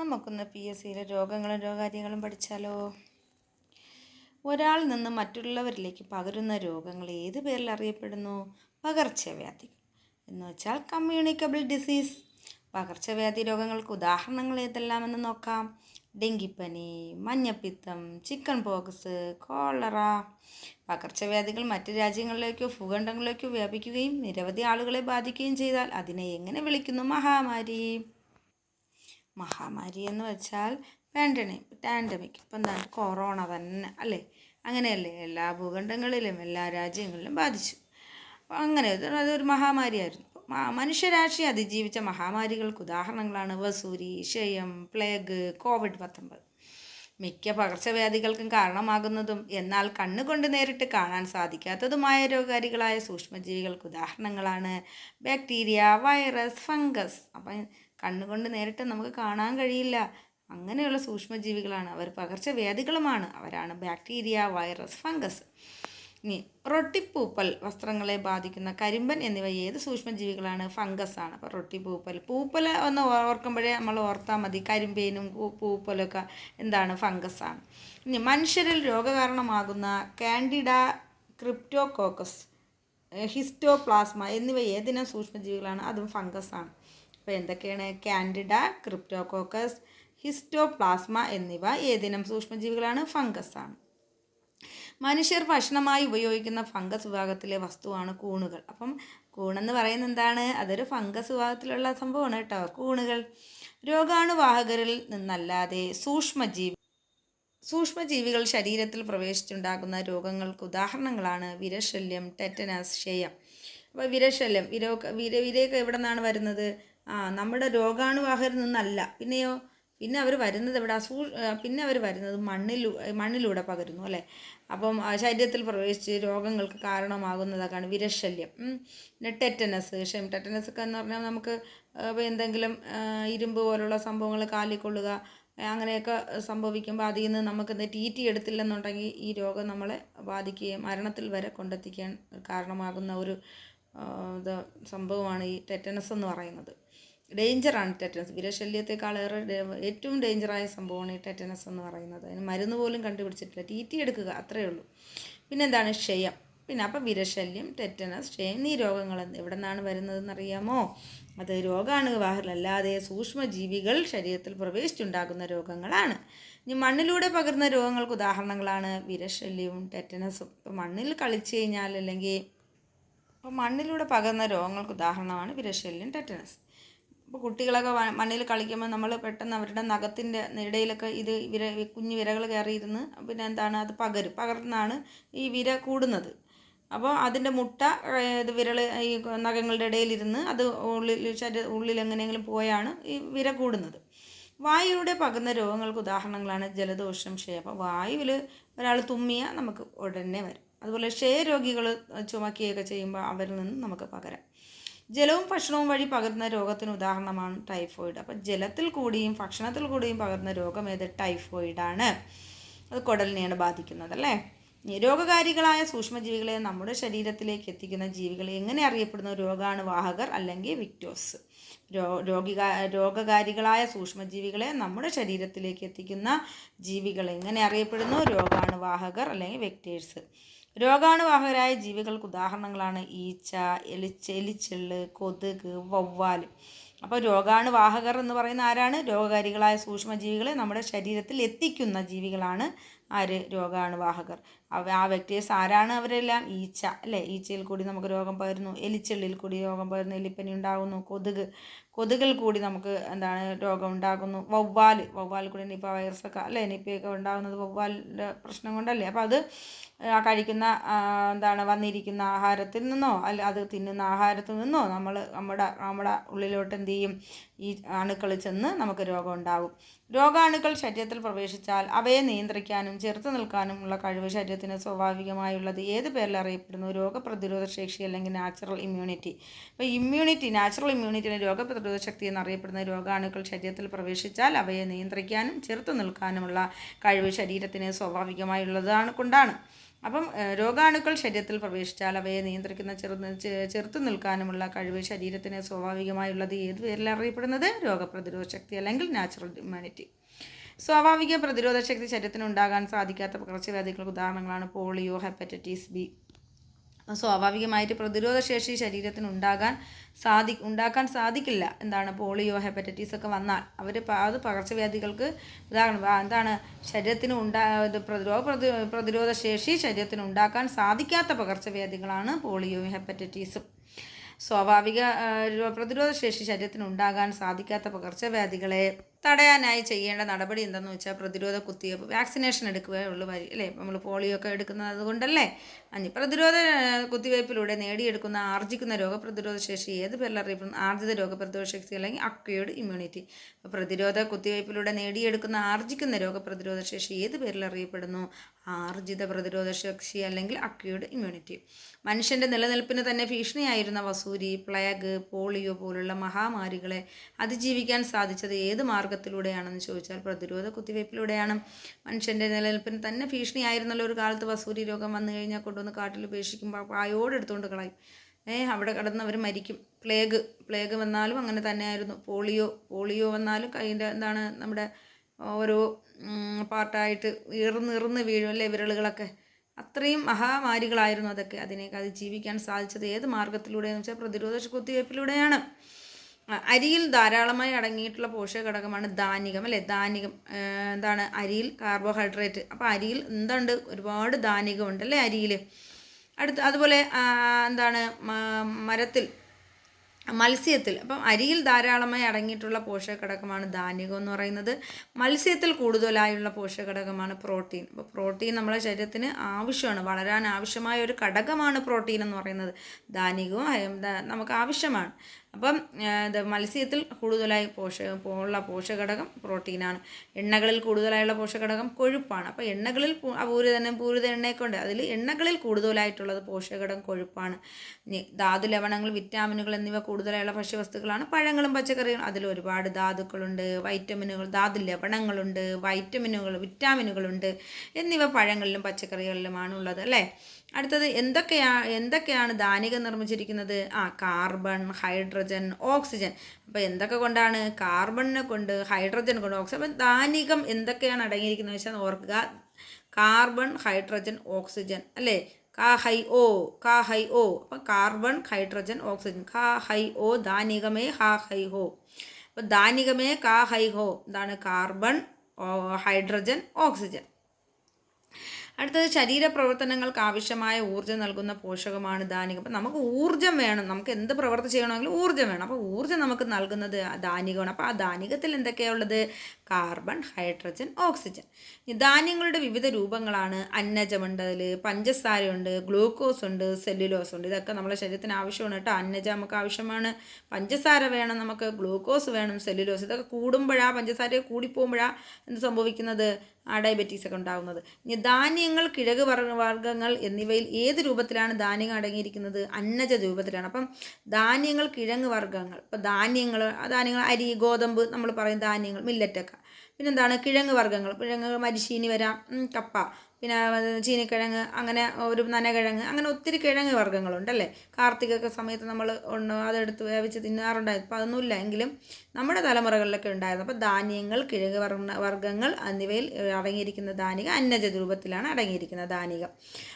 നമുക്കൊന്ന് P S സിയിലെ രോഗങ്ങളും രോഗകാര്യങ്ങളും പഠിച്ചാലോ? ഒരാളിൽ നിന്ന് മറ്റുള്ളവരിലേക്ക് പകരുന്ന രോഗങ്ങൾ ഏത് പേരിൽ അറിയപ്പെടുന്നു? പകർച്ചവ്യാധികൾ. എന്ന് വെച്ചാൽ കമ്മ്യൂണിക്കബിൾ ഡിസീസ് പകർച്ചവ്യാധി രോഗങ്ങൾക്ക് ഉദാഹരണങ്ങൾ ഏതെല്ലാമെന്ന് നോക്കാം. ഡെങ്കിപ്പനി മഞ്ഞപ്പിത്തം ചിക്കൻ പോക്സ് കോളറ പകർച്ചവ്യാധികൾ മറ്റ് രാജ്യങ്ങളിലേക്കോ ഭൂഖണ്ഡങ്ങളിലേക്കോ വ്യാപിക്കുകയും നിരവധി ആളുകളെ ബാധിക്കുകയും ചെയ്താൽ അതിനെ എങ്ങനെ വിളിക്കുന്നു? മഹാമാരി. മഹാമാരി എന്ന് വെച്ചാൽ പാൻഡമിക് പാൻഡമിക് ഇപ്പം എന്താണ്? കൊറോണ തന്നെ അല്ലേ? അങ്ങനെയല്ലേ? എല്ലാ ഭൂഖണ്ഡങ്ങളിലും എല്ലാ രാജ്യങ്ങളിലും ബാധിച്ചു. അങ്ങനെ അതൊരു മഹാമാരിയായിരുന്നു. മനുഷ്യരാശി അതിജീവിച്ച മഹാമാരികൾക്ക് ഉദാഹരണങ്ങളാണ് വസൂരി ക്ഷയം പ്ലേഗ് കോവിഡ് പത്തൊമ്പത്. മിക്ക പകർച്ചവ്യാധികൾക്കും കാരണമാകുന്നതും എന്നാൽ കണ്ണുകൊണ്ട് നേരിട്ട് കാണാൻ സാധിക്കാത്തതുമായ രോഗകാരികളായ സൂക്ഷ്മജീവികൾക്ക് ഉദാഹരണങ്ങളാണ് ബാക്ടീരിയ വൈറസ് ഫംഗസ്. അപ്പം കണ്ണുകൊണ്ട് നേരിട്ട് നമുക്ക് കാണാൻ കഴിയില്ല. അങ്ങനെയുള്ള സൂക്ഷ്മജീവികളാണ് അവർ. പകർച്ചവ്യാധികളുമാണ്. അവരാണ് ബാക്ടീരിയ വൈറസ് ഫംഗസ്. ഇനി റൊട്ടിപ്പൂപ്പൽ വസ്ത്രങ്ങളെ ബാധിക്കുന്ന കരിമ്പൻ എന്നിവ ഏത് സൂക്ഷ്മജീവികളാണ്? ഫംഗസ് ആണ്. അപ്പോൾ റൊട്ടിപ്പൂപ്പൽ. പൂപ്പൽ ഒന്ന് ഓർക്കുമ്പോഴേ നമ്മൾ ഓർത്താൽ മതി. കരിമ്പേനും പൂപ്പലൊക്കെ എന്താണ്? ഫംഗസ് ആണ്. ഇനി മനുഷ്യരിൽ രോഗകാരണമാകുന്ന കാൻഡിഡ ക്രിപ്റ്റോകോക്കസ് ഹിസ്റ്റോപ്ലാസ്മ എന്നിവ ഏതിനം സൂക്ഷ്മജീവികളാണ്? അതും ഫംഗസ് ആണ്. അപ്പോൾ എന്തൊക്കെയാണ് കാൻഡിഡ ക്രിപ്റ്റോകോക്കസ് ഹിസ്റ്റോപ്ലാസ്മ എന്നിവ ഏതിനം സൂക്ഷ്മജീവികളാണ്? ഫംഗസ് ആണ്. മനുഷ്യർ ഭക്ഷണമായി ഉപയോഗിക്കുന്ന ഫംഗസ് വിഭാഗത്തിലെ വസ്തുവാണ് കൂണുകൾ. അപ്പം കൂണെന്ന് പറയുന്നത് എന്താണ്? അതൊരു ഫംഗസ് വിഭാഗത്തിലുള്ള സംഭവമാണ് കേട്ടോ കൂണുകൾ. രോഗാണുവാഹകരിൽ നിന്നല്ലാതെ സൂക്ഷ്മജീവി സൂക്ഷ്മജീവികൾ ശരീരത്തിൽ പ്രവേശിച്ചുണ്ടാകുന്ന രോഗങ്ങൾക്ക് ഉദാഹരണങ്ങളാണ് വിരശല്യം ടെറ്റനസ് ക്ഷയം. അപ്പോൾ വിരശല്യം വിരോ വിര വിരയൊക്കെ എവിടെ നിന്നാണ് വരുന്നത്? ആ നമ്മുടെ രോഗാണുവാഹരിൽ നിന്നല്ല. പിന്നെയോ പിന്നെ അവർ വരുന്നത് എവിടെ? സൂ പിന്നെ അവർ വരുന്നത് മണ്ണിൽ മണ്ണിലൂടെ പകരുന്നു അല്ലേ? അപ്പം ശരീരത്തിൽ പ്രവേശിച്ച് രോഗങ്ങൾക്ക് കാരണമാകുന്നതൊക്കെയാണ് വിരശല്യം. പിന്നെ ടെറ്റനസ് ക്ഷയം. ടെറ്റനസ് ഒക്കെ എന്ന് പറഞ്ഞാൽ നമുക്ക് എന്തെങ്കിലും ഇരുമ്പ് പോലുള്ള സംഭവങ്ങൾ കാലിക്കൊള്ളുക അങ്ങനെയൊക്കെ സംഭവിക്കുമ്പോൾ അതിൽ നിന്ന് നമുക്ക് എന്ത് ടി ടി എടുത്തില്ലെന്നുണ്ടെങ്കിൽ ഈ രോഗം നമ്മളെ ബാധിക്കുകയും മരണത്തിൽ വരെ കൊണ്ടെത്തിക്കാൻ കാരണമാകുന്ന ഒരു ഇത് സംഭവമാണ് ഈ ടെറ്റനസ് എന്ന് പറയുന്നത്. ഡേഞ്ചറാണ് ടെറ്റനസ്. വിരശല്യത്തെക്കാളേറെ ഏറെ ഏറ്റവും ഡേഞ്ചറായ സംഭവമാണ് ഈ ടെറ്റനസ് എന്ന് പറയുന്നത്. അതിന് മരുന്ന് പോലും കണ്ടുപിടിച്ചിട്ടില്ല. ടി ടി എടുക്കുക അത്രയേ ഉള്ളൂ. പിന്നെ എന്താണ് ക്ഷയം. പിന്നെ അപ്പം വിരശല്യം ടെറ്റനസ് ക്ഷയം ഈ രോഗങ്ങൾ എവിടെ നിന്നാണ് വരുന്നതെന്ന് അറിയാമോ അത് രോഗാണുവാഹലല്ലാതെ സൂക്ഷ്മജീവികൾ ശരീരത്തിൽ പ്രവേശിച്ചുണ്ടാകുന്ന രോഗങ്ങളാണ്. ഇനി മണ്ണിലൂടെ പകർന്ന രോഗങ്ങൾക്ക് ഉദാഹരണങ്ങളാണ് വിരശല്യവും ടെറ്റനസും. ഇപ്പം മണ്ണിൽ കളിച്ചു കഴിഞ്ഞാൽ അല്ലെങ്കിൽ അപ്പോൾ മണ്ണിലൂടെ പകർന്ന രോഗങ്ങൾക്ക് ഉദാഹരണമാണ് വിരശല്യം ടെറ്റനസ്. അപ്പോൾ കുട്ടികളൊക്കെ മണ്ണിൽ കളിക്കുമ്പോൾ നമ്മൾ പെട്ടെന്ന് അവരുടെ നഖത്തിന്റെ ഇടയിലൊക്കെ ഇത് വിര കുഞ്ഞു വിരകൾ കയറിയിരുന്ന് പിന്നെ എന്താണ് അത് പകരും. പകർന്നാണ് ഈ വിര കൂടുന്നത്. അപ്പോൾ അതിന്റെ മുട്ട ഇത് വിരൾ ഈ നഖങ്ങളുടെ ഇടയിലിരുന്ന് അത് ഉള്ളിൽ ശരീര ഉള്ളിൽ എങ്ങനെയെങ്കിലും പോയാണ് ഈ വിര കൂടുന്നത്. വായുവിലൂടെ പകർന്ന രോഗങ്ങൾക്ക് ഉദാഹരണങ്ങളാണ് ജലദോഷം ക്ഷയ. അപ്പോൾ വായുവിൽ ഒരാൾ തുമ്മിയാൽ നമുക്ക് ഉടനെ വരും. അതുപോലെ ക്ഷയരോഗികൾ ചുമക്കുകയൊക്കെ ചെയ്യുമ്പോൾ അവരിൽ നിന്ന് നമുക്ക് പകരാം. ജലവും ഭക്ഷണവും വഴി പകരുന്ന രോഗത്തിന് ഉദാഹരണമാണ് ടൈഫോയിഡ് അപ്പം ജലത്തിൽ കൂടിയും ഭക്ഷണത്തിൽ കൂടിയും പകരുന്ന രോഗം ഏത്? ടൈഫോയിഡാണ് അത് കുടലിനെയാണ് ബാധിക്കുന്നത് അല്ലേ? രോഗകാരികളായ സൂക്ഷ്മജീവികളെ നമ്മുടെ ശരീരത്തിലേക്ക് എത്തിക്കുന്ന ജീവികളെ എങ്ങനെ അറിയപ്പെടുന്നു രോഗാണുവാഹകർ അല്ലെങ്കിൽ വിക്ടോസ് രോ രോഗിക രോഗകാരികളായ സൂക്ഷ്മജീവികളെ നമ്മുടെ ശരീരത്തിലേക്ക് എത്തിക്കുന്ന ജീവികൾ എങ്ങനെ അറിയപ്പെടുന്നു? രോഗാണുവാഹകർ അല്ലെങ്കിൽ വെക്ടേഴ്സ് രോഗാണുവാഹകരായ ജീവികൾക്ക് ഉദാഹരണങ്ങളാണ് ഈച്ച എലിച്ച എലിച്ചെള്ള് കൊതുക് വവ്വാൽ അപ്പോൾ രോഗാണുവാഹകർ എന്ന് പറയുന്ന ആരാണ്? രോഗകാരികളായ സൂക്ഷ്മജീവികളെ നമ്മുടെ ശരീരത്തിൽ എത്തിക്കുന്ന ജീവികളാണ് ആര്? രോഗാണുവാഹകർ. ആ വ്യക്തിയെ ആരാണ് അവരെല്ലാം. ഈച്ച അല്ലേ? ഈച്ചയിൽ കൂടി നമുക്ക് രോഗം പകരുന്നു. എലിച്ചെള്ളിൽ കൂടി രോഗം പകരുന്നു. എലിപ്പനി ഉണ്ടാകുന്നു. കൊതുക് കൊതുകിൽ കൂടി നമുക്ക് എന്താണ് രോഗം ഉണ്ടാകുന്നു വവ്വാൽ വവ്വാൽ കൂടി നിപ്പ വൈറസൊക്കെ അല്ലേ? നിപ്പയൊക്കെ ഉണ്ടാകുന്നത് വവ്വാലിന്റെ പ്രശ്നം കൊണ്ടല്ലേ? അപ്പോൾ അത് കഴിക്കുന്ന എന്താണ് വന്നിരിക്കുന്ന ആഹാരത്തിൽ നിന്നോ അല്ല അത് തിന്നുന്ന ആഹാരത്തിൽ നിന്നോ നമ്മൾ നമ്മുടെ നമ്മുടെ ഉള്ളിലോട്ട് എന്ത് ചെയ്യും? ഈ അണുക്കൾ ചെന്ന് നമുക്ക് രോഗം ഉണ്ടാകും രോഗാണുക്കൾ ശരീരത്തിൽ പ്രവേശിച്ചാൽ അവയെ നിയന്ത്രിക്കാനും ചെറുത്ത് നിൽക്കാനുമുള്ള കഴിവ് ശരീരത്തിന് സ്വാഭാവികമായുള്ളത് ഏത് പേരിൽ അറിയപ്പെടുന്നു? രോഗപ്രതിരോധ ശേഷി അല്ലെങ്കിൽ നാച്ചുറൽ ഇമ്മ്യൂണിറ്റി അപ്പോൾ ഇമ്മ്യൂണിറ്റി നാച്ചുറൽ ഇമ്മ്യൂണിറ്റിന് രോഗപ്രതിരോധ ശക്തി എന്നറിയപ്പെടുന്ന രോഗാണുക്കൾ ശരീരത്തിൽ പ്രവേശിച്ചാൽ അവയെ നിയന്ത്രിക്കാനും ചെറുത്തു നിൽക്കാനുമുള്ള കഴിവ് ശരീരത്തിന് സ്വാഭാവികമായുള്ളതാണ് കൊണ്ടാണ്. അപ്പം രോഗാണുക്കൾ ശരീരത്തിൽ പ്രവേശിച്ചാൽ അവയെ നിയന്ത്രിക്കുന്ന ചെറു ചെറുത്തു നിൽക്കാനുമുള്ള കഴിവ് ശരീരത്തിന് സ്വാഭാവികമായുള്ളത് ഏത് പേരിൽ അറിയപ്പെടുന്നത്? രോഗപ്രതിരോധ ശക്തി അല്ലെങ്കിൽ നാച്ചുറൽ ഇമ്മ്യൂണിറ്റി. സ്വാഭാവിക പ്രതിരോധ ശക്തി ശരീരത്തിന് ഉണ്ടാകാൻ സാധിക്കാത്ത പകർച്ചവ്യാധികൾക്ക് ഉദാഹരണങ്ങളാണ് പോളിയോ ഹെപ്പറ്റൈറ്റിസ് ബി. സ്വാഭാവികമായിട്ട് പ്രതിരോധ ശേഷി ശരീരത്തിന് ഉണ്ടാകാൻ സാധി ഉണ്ടാക്കാൻ സാധിക്കില്ല. എന്താണ്? പോളിയോ ഹെപ്പറ്റൈറ്റിസ് ഒക്കെ വന്നാൽ അവർ അത് പകർച്ചവ്യാധികൾക്ക് ഉദാഹരണം എന്താണ്? ശരീരത്തിന് ഉണ്ടാ പ്രതിരോധ പ്രതി പ്രതിരോധ ശേഷി ശരീരത്തിന് ഉണ്ടാക്കാൻ സാധിക്കാത്ത പകർച്ചവ്യാധികളാണ് പോളിയോ ഹെപ്പറ്റൈറ്റിസും. സ്വാഭാവിക പ്രതിരോധശേഷി ശരീരത്തിന് ഉണ്ടാകാൻ സാധിക്കാത്ത പകർച്ചവ്യാധികളെ തടയാനായി ചെയ്യേണ്ട നടപടി എന്തെന്ന് വെച്ചാൽ പ്രതിരോധ കുത്തിവയ്പ്പ് വാക്സിനേഷൻ എടുക്കുകയേ ഉള്ളൂ വരി അല്ലേ? നമ്മൾ പോളിയോ ഒക്കെ എടുക്കുന്നത് അതുകൊണ്ടല്ലേ? അഞ്ഞ് പ്രതിരോധ കുത്തിവയ്പ്പിലൂടെ നേടിയെടുക്കുന്ന ആർജിക്കുന്ന രോഗപ്രതിരോധ ശേഷി ഏത് പേരിലറിയപ്പെടുന്ന ആർജിത രോഗപ്രതിരോധ ശക്തി അല്ലെങ്കിൽ അക്വേഡ് ഇമ്മ്യൂണിറ്റി പ്രതിരോധ കുത്തിവയ്പ്പിലൂടെ നേടിയെടുക്കുന്ന ആർജിക്കുന്ന രോഗപ്രതിരോധ ശേഷി ഏത് പേരിൽ അറിയപ്പെടുന്നു? ആർജിത പ്രതിരോധ ശക്തി അല്ലെങ്കിൽ അക്വേഡ് ഇമ്മ്യൂണിറ്റി മനുഷ്യന്റെ നിലനിൽപ്പിന് തന്നെ ഭീഷണിയായിരുന്ന വസൂരി പ്ലേഗ് പോളിയോ പോലുള്ള മഹാമാരികളെ അതിജീവിക്കാൻ സാധിച്ചത് ഏത് മാർഗത്തിലൂടെയാണെന്ന് ചോദിച്ചാൽ പ്രതിരോധ കുത്തിവയ്പ്പിലൂടെയാണ്. മനുഷ്യന്റെ നിലനിൽപ്പിന് തന്നെ ഭീഷണിയായിരുന്നല്ലോ ഒരു കാലത്ത് വസൂരി രോഗം വന്നു കഴിഞ്ഞാൽ കൊണ്ടുവന്ന് കാട്ടിൽ ഉപേക്ഷിക്കുമ്പോൾ പായോട് എടുത്തുകൊണ്ട് കളയും. ഏഹ് അവിടെ കിടന്ന് അവർ മരിക്കും. പ്ലേഗ് പ്ലേഗ് വന്നാലും അങ്ങനെ തന്നെയായിരുന്നു. പോളിയോ പോളിയോ വന്നാലും കൈന്റെ എന്താണ് നമ്മുടെ ഓരോ പാർട്ടായിട്ട് ഇറന്നിറന്ന് ഇറന്ന് വീഴും അല്ലേ വിരലുകളൊക്കെ. അത്രയും മഹാമാരികളായിരുന്നു അതൊക്കെ. അതിനെയൊക്കെ അതിജീവിക്കാൻ സാധിച്ചത് ഏത് മാർഗത്തിലൂടെയെന്ന് വെച്ചാൽ പ്രതിരോധ കുത്തിവയ്പ്പിലൂടെയാണ്. അരിയിൽ ധാരാളമായി അടങ്ങിയിട്ടുള്ള പോഷക ഘടകമാണ് ധാന്യകം അല്ലേ? ധാന്യകം എന്താണ്? അരിയിൽ കാർബോഹൈഡ്രേറ്റ് അപ്പോൾ അരിയിൽ എന്തുണ്ട്? ഒരുപാട് ധാന്യകമുണ്ട് അല്ലേ അരിയിൽ അടുത്ത് അതുപോലെ എന്താണ്? മരത്തിൽ മത്സ്യത്തിൽ. അപ്പം അരിയിൽ ധാരാളമായി അടങ്ങിയിട്ടുള്ള പോഷകഘടകമാണ് ധാന്യകം എന്ന് പറയുന്നത്. മത്സ്യത്തിൽ കൂടുതലായുള്ള പോഷകഘടകമാണ് പ്രോട്ടീൻ. അപ്പോൾ പ്രോട്ടീൻ നമ്മുടെ ശരീരത്തിന് ആവശ്യമാണ്. വളരാൻ ആവശ്യമായ ഒരു ഘടകമാണ് പ്രോട്ടീൻ എന്ന് പറയുന്നത്. ധാന്യകവും നമുക്ക് ആവശ്യമാണ്. അപ്പം മത്സ്യത്തിൽ കൂടുതലായി പോഷക ഉള്ള പോഷകഘടകം പ്രോട്ടീനാണ്. എണ്ണകളിൽ കൂടുതലായുള്ള പോഷകഘടകം കൊഴുപ്പാണ്. അപ്പോൾ എണ്ണകളിൽ പൂ- അപൂരിത തന്നെ പൂരിത എണ്ണയൊക്കെ അതിൽ എണ്ണകളിൽ കൂടുതലായിട്ടുള്ളത് പോഷകഘടകം കൊഴുപ്പാണ്. ധാതു ലവണങ്ങൾ വിറ്റാമിനുകൾ എന്നിവ കൂടുതലായുള്ള ഭക്ഷ്യവസ്തുക്കളാണ്. പഴങ്ങളും പച്ചക്കറികളും അതിൽ ഒരുപാട് ധാതുക്കളുണ്ട് വൈറ്റമിനുകൾ ധാതു ലവണങ്ങളുണ്ട് വൈറ്റമിനുകൾ വിറ്റാമിനുകളുണ്ട്. എന്നിവ പഴങ്ങളിലും പച്ചക്കറികളിലുമാണ് ഉള്ളത് അല്ലേ? അടുത്തത് എന്തൊക്കെയാ എന്തൊക്കെയാണ് ധാന്യകം നിർമ്മിച്ചിരിക്കുന്നത്? ആ കാർബൺ ഹൈഡ്രജൻ ഓക്സിജൻ. അപ്പോൾ എന്തൊക്കെ കൊണ്ടാണ് കാർബണിനെ കൊണ്ട് ഹൈഡ്രജൻ കൊണ്ട് ഓക്സിജൻ അപ്പം ധാനികം എന്തൊക്കെയാണ് അടങ്ങിയിരിക്കുന്നത് വെച്ചാൽ ഓർക്കുക. കാർബൺ ഹൈഡ്രജൻ ഓക്സിജൻ അല്ലേ? കാ ഹൈ ഓ കാ ഹൈ ഓ. അപ്പം കാർബൺ ഹൈഡ്രജൻ ഓക്സിജൻ. കാ ഹൈ ഓ ധാനികമേ ഹാ ഹൈ ഹോ. അപ്പം ധാനികമേ കാ ഹൈ ഹോ. ഇതാണ് കാർബൺ ഹൈഡ്രജൻ ഓക്സിജൻ. അടുത്തത് ശരീരപ്രവർത്തനങ്ങൾക്ക് ആവശ്യമായ ഊർജം നൽകുന്ന പോഷകമാണ് ധാന്യകം അപ്പം നമുക്ക് ഊർജം വേണം. നമുക്ക് എന്ത് പ്രവർത്തി ചെയ്യണമെങ്കിലും ഊർജം വേണം. അപ്പോൾ ഊർജം നമുക്ക് നൽകുന്നത് ധാന്യകമാണ് അപ്പോൾ ആ ധാന്യകത്തിൽ എന്തൊക്കെയാണ് ഉള്ളത് കാർബൺ ഹൈഡ്രജൻ ഓക്സിജൻ. ധാന്യങ്ങളുടെ വിവിധ രൂപങ്ങളാണ്. അന്നജമുണ്ട് അതിൽ പഞ്ചസാരയുണ്ട് ഗ്ലൂക്കോസ് ഉണ്ട് സെല്ലുലോസ് ഉണ്ട്. ഇതൊക്കെ നമ്മുടെ ശരീരത്തിന് ആവശ്യമാണ് കേട്ടോ. അന്നജം നമുക്ക് ആവശ്യമാണ്. പഞ്ചസാര വേണം നമുക്ക് ഗ്ലൂക്കോസ് വേണം സെല്ലുലോസ്. ഇതൊക്കെ കൂടുമ്പോഴാണ് പഞ്ചസാര കൂടിപ്പോകുമ്പോഴാണ് എന്ത് സംഭവിക്കുന്നത്? ഡയബറ്റീസ് ഒക്കെ ഉണ്ടാകുന്നത് ഇനി ധാന്യങ്ങൾ കിഴങ്ങ് വർഗങ്ങൾ എന്നിവയിൽ ഏത് രൂപത്തിലാണ് ധാന്യങ്ങൾ അടങ്ങിയിരിക്കുന്നത്? അന്നജ രൂപത്തിലാണ്. അപ്പം ധാന്യങ്ങൾ കിഴങ്ങ് വർഗങ്ങൾ. ഇപ്പോൾ ധാന്യങ്ങൾ ധാന്യങ്ങൾ അരി ഗോതമ്പ് നമ്മൾ പറയും ധാന്യങ്ങൾ മില്ലറ്റൊക്കെ പിന്നെന്താണ് കിഴങ്ങ് വർഗങ്ങൾ. കിഴങ്ങ് മരിശീനി വരാം കപ്പ പിന്നെ ചീനിക്കിഴങ്ങ് അങ്ങനെ ഒരു നനകിഴങ്ങ് അങ്ങനെ ഒത്തിരി കിഴങ്ങ് വർഗങ്ങളുണ്ടല്ലേ? കാർത്തികൊക്കെ സമയത്ത് നമ്മൾ അതെടുത്ത് വേവിച്ച് തിന്നാറുണ്ടായിരുന്നു. അപ്പോൾ അതൊന്നുമില്ല. എങ്കിലും നമ്മുടെ തലമുറകളിലൊക്കെ ഉണ്ടായിരുന്നു. അപ്പോൾ ധാന്യങ്ങൾ കിഴങ്ങ് വർഗങ്ങൾ എന്നിവയിൽ അടങ്ങിയിരിക്കുന്ന ധാനിക അന്നജ രൂപത്തിലാണ് അടങ്ങിയിരിക്കുന്ന ധാനികം.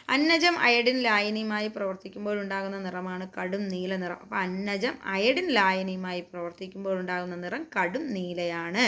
അന്നജം അയഡിൻ ലായനിയുമായി പ്രവർത്തിക്കുമ്പോഴുണ്ടാകുന്ന നിറമാണ് കടും നീല നിറം. അപ്പോൾ അന്നജം അയഡിൻ ലായനിയുമായി പ്രവർത്തിക്കുമ്പോഴുണ്ടാകുന്ന നിറം കടും നീലയാണ്.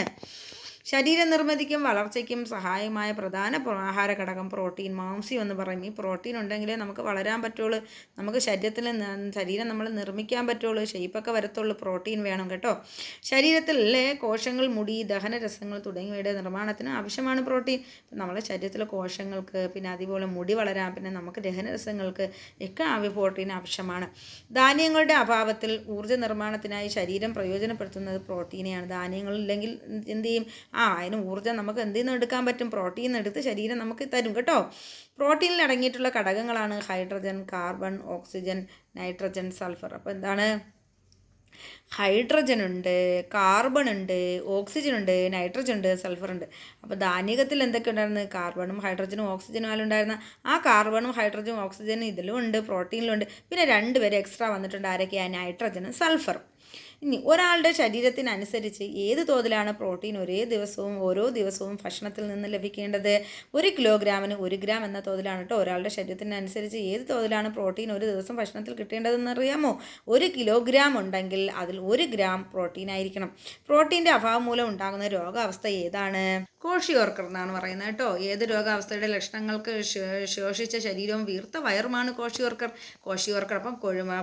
ശരീര നിർമ്മിതിക്കും വളർച്ചയ്ക്കും സഹായമായ പ്രധാന പ്രോ- ആഹാര ഘടകം പ്രോട്ടീൻ മാംസ്യം എന്ന് പറയും. ഈ പ്രോട്ടീൻ ഉണ്ടെങ്കിലേ നമുക്ക് വളരാൻ പറ്റുള്ളൂ. നമുക്ക് ശരീരത്തിൽ ശരീരം നമ്മൾ നിർമ്മിക്കാൻ പറ്റുള്ളൂ. ഷെയ്പ്പൊക്കെ വരത്തുള്ളൂ. പ്രോട്ടീൻ വേണം കേട്ടോ. ശരീരത്തിലെ കോശങ്ങൾ മുടി ദഹന രസങ്ങൾ തുടങ്ങിയവയുടെ നിർമ്മാണത്തിന് ആവശ്യമാണ് പ്രോട്ടീൻ. നമ്മുടെ ശരീരത്തിലെ കോശങ്ങൾക്ക് പിന്നെ അതുപോലെ മുടി വളരാൻ പിന്നെ നമുക്ക് ദഹനരസങ്ങൾക്ക് ഒക്കെ പ്രോട്ടീൻ ആവശ്യമാണ്. ധാന്യങ്ങളുടെ അഭാവത്തിൽ ഊർജ നിർമ്മാണത്തിനായി ശരീരം പ്രയോജനപ്പെടുത്തുന്നത് പ്രോട്ടീനെയാണ്. ധാന്യങ്ങളില്ലെങ്കിൽ എന്ത് ചെയ്യും? ആ അതിന് ഊർജം നമുക്ക് എന്തിൽ നിന്ന് എടുക്കാൻ പറ്റും? പ്രോട്ടീൻ എടുത്ത് ശരീരം നമുക്ക് തരും കേട്ടോ. പ്രോട്ടീനിൽ അടങ്ങിയിട്ടുള്ള ഘടകങ്ങളാണ് hydrogen carbon oxygen nitrogen sulphur അപ്പോൾ എന്താണ്? ഹൈഡ്രജൻ ഉണ്ട് കാർബൺ ഉണ്ട് ഓക്സിജൻ ഉണ്ട് നൈട്രജൻ ഉണ്ട് സൾഫർ ഉണ്ട്. അപ്പോൾ ധാന്യകത്തിൽ എന്തൊക്കെ ഉണ്ടായിരുന്നു? കാർബണും ഹൈഡ്രജനും ഓക്സിജനും അതിൽ ഉണ്ടായിരുന്ന. ആ കാർബണും ഹൈഡ്രജനും ഓക്സിജനും ഇതിലും ഉണ്ട് പ്രോട്ടീനിലും ഉണ്ട്. പിന്നെ രണ്ട് പേര് എക്സ്ട്രാ വന്നിട്ടുണ്ട്. ആരൊക്കെയാണ് നൈട്രജനും സൾഫറും ഇനി ഒരാളുടെ ശരീരത്തിനനുസരിച്ച് ഏത് തോതിലാണ് പ്രോട്ടീൻ ഒരേ ദിവസവും ഓരോ ദിവസവും ഭക്ഷണത്തിൽ നിന്ന് ലഭിക്കേണ്ടത്? ഒരു കിലോഗ്രാമിന് ഒരു ഗ്രാം എന്ന തോതിലാണ് കേട്ടോ ഒരാളുടെ ശരീരത്തിനനുസരിച്ച് ഏത് തോതിലാണ് പ്രോട്ടീൻ ഒരു ദിവസം ഭക്ഷണത്തിൽ കിട്ടേണ്ടതെന്ന് അറിയാമോ? ഒരു കിലോഗ്രാം ഉണ്ടെങ്കിൽ അതിൽ ഒരു ഗ്രാം പ്രോട്ടീൻ ആയിരിക്കണം. പ്രോട്ടീന്റെ അഭാവം മൂലം ഉണ്ടാകുന്ന രോഗാവസ്ഥ ഏതാണ്? കോഷിയോർക്കർ എന്നാണ് പറയുന്നത് കേട്ടോ ഏത് രോഗാവസ്ഥയുടെ ലക്ഷണങ്ങൾക്ക് ശോഷിച്ച ശരീരവും വീർത്ത വയറുമാണ് കോഷിയോർക്കർ. കോഷിയോർക്കർ അപ്പം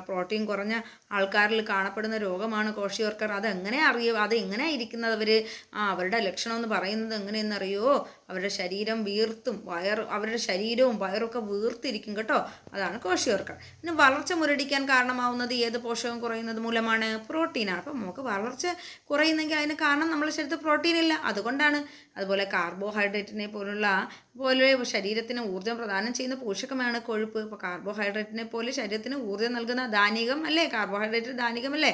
പ്രോട്ടീൻ കുറഞ്ഞ ആൾക്കാരിൽ കാണപ്പെടുന്ന രോഗമാണ് കോഷിയോർക്കർ അതെങ്ങനെ അറിയോ അതെങ്ങനെ അവർ ആ അവരുടെ ലക്ഷണം എന്ന് പറയുന്നത് എങ്ങനെയെന്നറിയോ? അവരുടെ ശരീരം വീർത്തും വയർ അവരുടെ ശരീരവും വയറൊക്കെ വീർത്തിരിക്കും കേട്ടോ. അതാണ് കോഷിയോർക്കർ പിന്നെ വളർച്ച മുരടിക്കാൻ കാരണമാവുന്നത് ഏത് പോഷകം കുറയുന്നത് മൂലമാണ്? പ്രോട്ടീനാണ് അപ്പം നമുക്ക് വളർച്ച കുറയുന്നെങ്കിൽ അതിന് കാരണം നമ്മുടെ ശരീരത്തിൽ പ്രോട്ടീൻ ഇല്ല. അതുകൊണ്ടാണ് അതുപോലെ കാർബോഹൈഡ്രേറ്റിനെ പോലുള്ള പോലെ ശരീരത്തിന് ഊർജം പ്രദാനം ചെയ്യുന്ന പോഷകമാണ് കൊഴുപ്പ്. ഇപ്പോൾ കാർബോഹൈഡ്രേറ്റിനെ പോലെ ശരീരത്തിന് ഊർജം നൽകുന്ന ധാന്യകം അല്ലേ? കാർബോഹൈഡ്രേറ്റ് ധാന്യകമല്ലേ